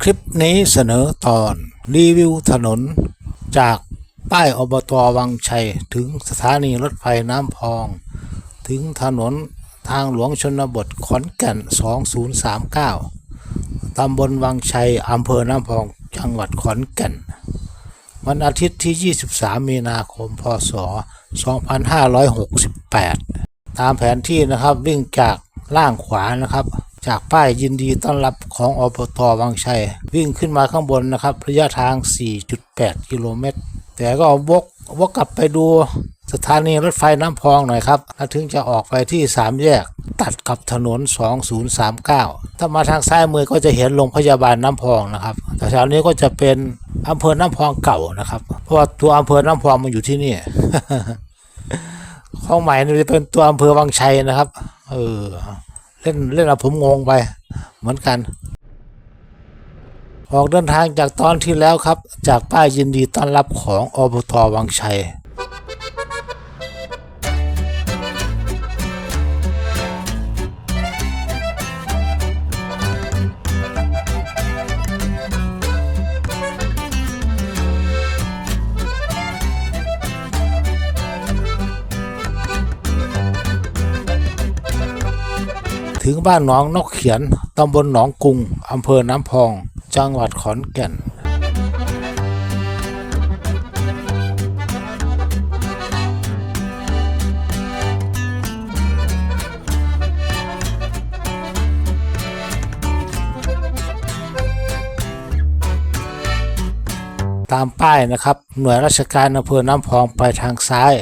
คลิปนี้เสนอตอนรีวิวถนน จากป้ายอบตวังชัย ถึงสถานีรถไฟน้ำพอง ถึงถนนทางหลวงชนบทขอนแก่น 2039 ตำบลวังชัย อำเภอน้ำพอง จังหวัดขอนแก่น วันอาทิตย์ที่ 23 มีนาคม พศ 2568 ตามแผนที่นะครับวิ่งจากล่างขวานะครับ จากป้ายยินดีต้อนรับของอบตวังชัย วิ่งขึ้นมาข้างบนนะครับ ระยะทาง 4.8 กิโลเมตร แต่ก็วกวกกลับไปดูสถานีรถไฟน้ำพองหน่อยครับแล้วถึงจะออกไปที่ 3 แยก ตัดกับถนน 2039 ถ้ามาทางซ้ายมือก็จะเห็นโรงพยาบาลน้ำพองนะครับแต่แถวนี้ก็จะเป็นอำเภอน้ำพองเก่านะครับ เพราะว่าตัวอำเภอน้ำพองมันอยู่ที่นี่ของใหม่นี่จะเป็นตัวอำเภอวังชัยนะครับ เออ เล่นเล่นเอาผมงงไป เหมือนกัน ออกเดินทางจากตอนที่แล้วครับ จากป้ายยินดีต้อนรับของอบตวังชัย ถึงบ้านหนองนกเขียน ตำบลหนองกุง อำเภอน้ำพอง จังหวัดขอนแก่นตามป้ายนะครับ หน่วยราชการอำเภอน้ำพองไปทางซ้าย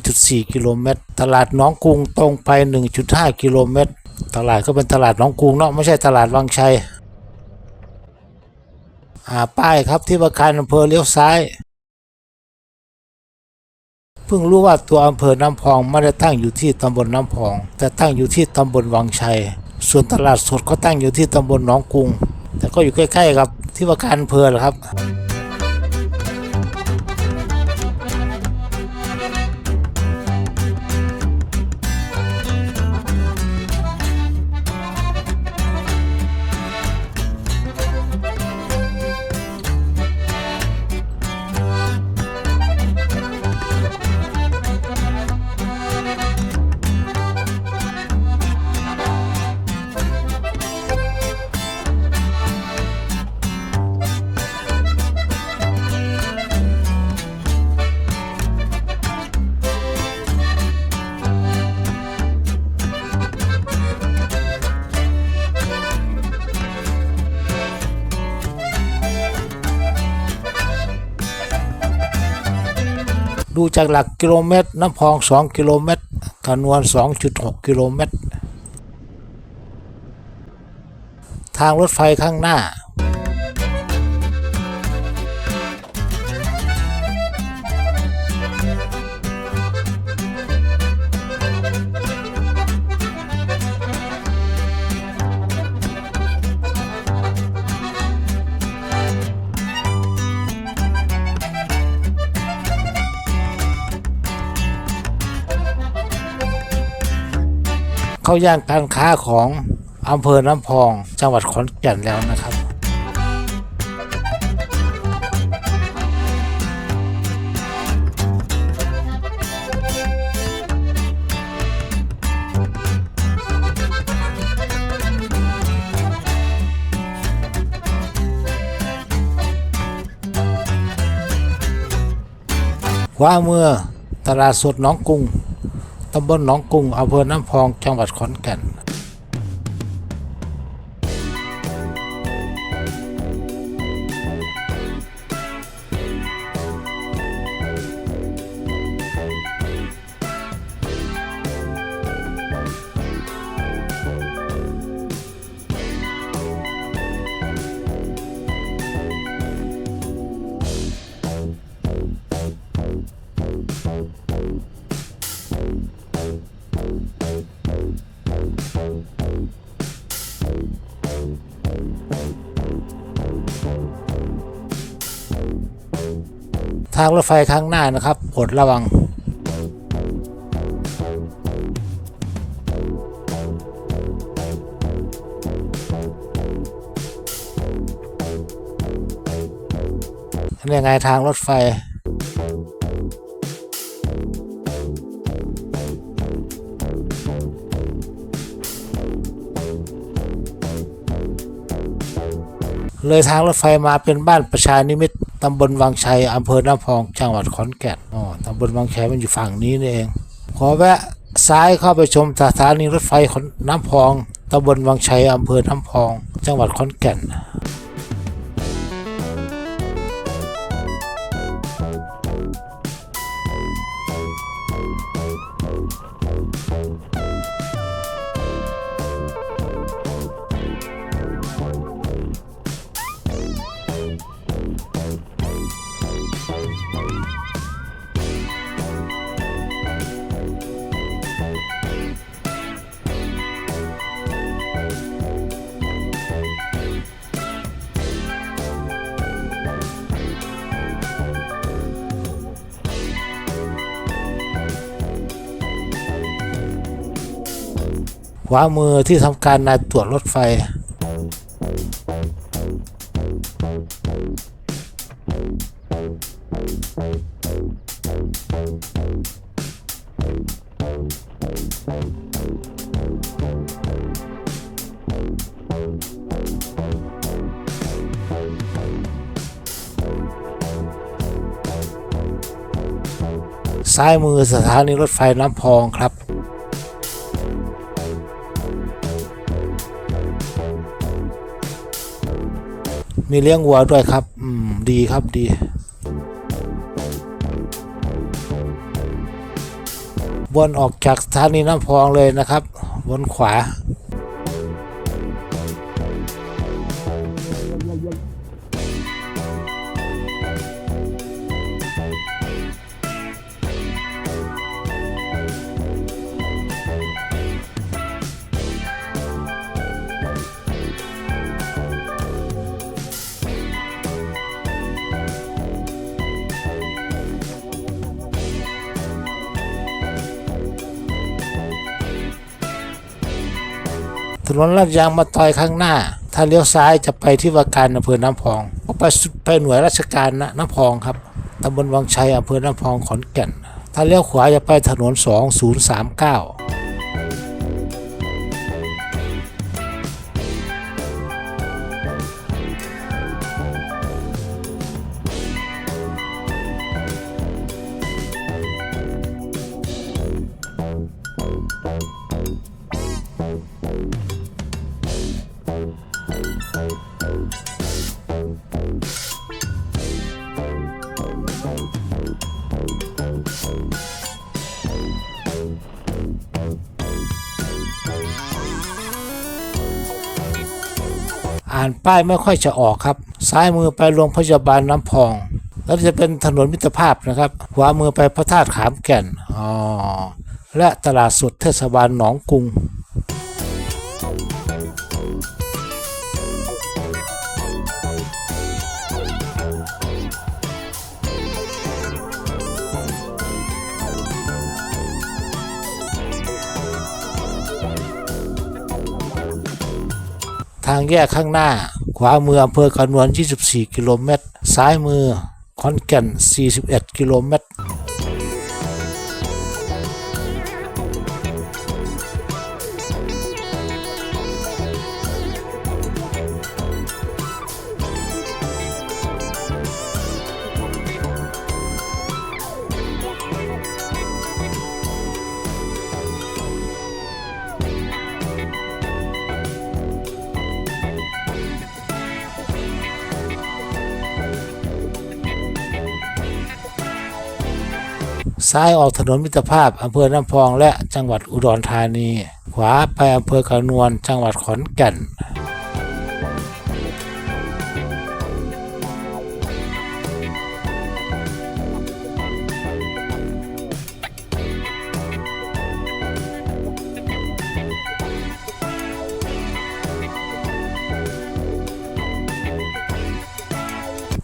1.4 กิโลเมตร ตลาดหน้องกรุงตรงไป 1.5 กิโลเมตร ตลาดก็เป็นตลาดน้องกรุงเนาะไม่ใช่ตลาดวังชัยอ่าป้ายครับที่ว่าการอำเภอเลี้ยวซ้าย เพิ่งรู้ว่าตัวอำเภอน้ำพองไม่ได้ตั้งอยู่ที่ตำบลน้ำพอง แต่ตั้งอยู่ที่ตำบลวังชัย ส่วนตลาดสดก็ตั้งอยู่ที่ตำบลหนองกรุง แต่ก็อยู่ใกล้ๆกับที่ว่าการอำเภอแหละครับ ดูจากหลักกิโลเมตร น้ำพอง 2 กิโลเมตรคำนวณ 2.6 กิโลเมตร ทางรถไฟข้างหน้า เข้าย่านการค้าของอำเภอน้ำพอง จังหวัดขอนแก่นแล้วนะครับ ขวามือตลาดสดหนองกรุง ตำบลหนองกรุงอำเภอน้ำพอง จังหวัดขอนแก่นางรถไฟข้างหน้านะครับโปรดระวังนี่ไงทางรถไฟเลยทางรถไฟมาเป็นบ้านประชานิมิต ตำบลวังชัยอำเภอน้ำพอง จังหวัดขอนแก่น อ๋อ ตำบลวังชัยมันอยู่ฝั่งนี้นี่เอง ขอแวะซ้ายเข้าไปชมสถานีรถไฟขอนน้ำพอง ตำบลวังชัยอำเภอน้ำพอง จังหวัดขอนแก่น ขวามือที่ทำการนายตรวจรถไฟ ซ้ายมือสถานีรถไฟน้ำพองครับ มีเลี้ยงวัวด้วยครับ อืม ดีครับดี วนออกจากสถานีน้ำพองเลยนะครับ วนขวา ถนนลาดยางมาตอยข้างหน้า ถ้าเลี้ยวซ้ายจะไปที่ว่าการอำเภอน้ำพองก็ไปสุดไปหน่วยราชการนะน้ำพองครับตำบลวังชัยอำเภอน้ำพองขอนแก่น ถ้าเลี้ยวขวาจะไปถนน 2039 อ่านป้ายไม่ค่อยจะออกครับ ซ้ายมือไปโรงพยาบาลน้ำพอง แล้วจะเป็นถนนมิตรภาพนะครับขวามือไปพระธาตุขามแก่นอ๋อและตลาดสดเทศบาลหนองกรุงางแยกข้างหน้า ขวามืออำเภอกระนวน 24 กิโลเมตร ซ้ายมือขอนแก่น 41 กิโลเมตร ซ้ายออกถนนมิตรภาพอำเภอน้ำพองและจังหวัดอุดรธานี ขวาไปอำเภอกระนวนจังหวัดขอนแก่น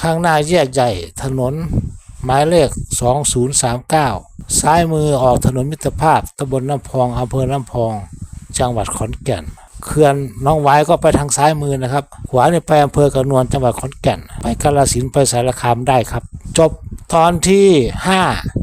ข้างหน้าแยกใหญ่ถนน หมายเลข 2039 ซ้ายมือออกถนนมิตรภาพตำบลน้ำพองอำเภอน้ำพอง จังหวัดขอนแก่นเขื่อนน้องไว้ก็ไปทางซ้ายมือนะครับ ขวาเนี่ยไปอำเภอกระนวนจังหวัดขอนแก่น ไปกาลสินไปสารคามได้ครับ จบตอนที่ 5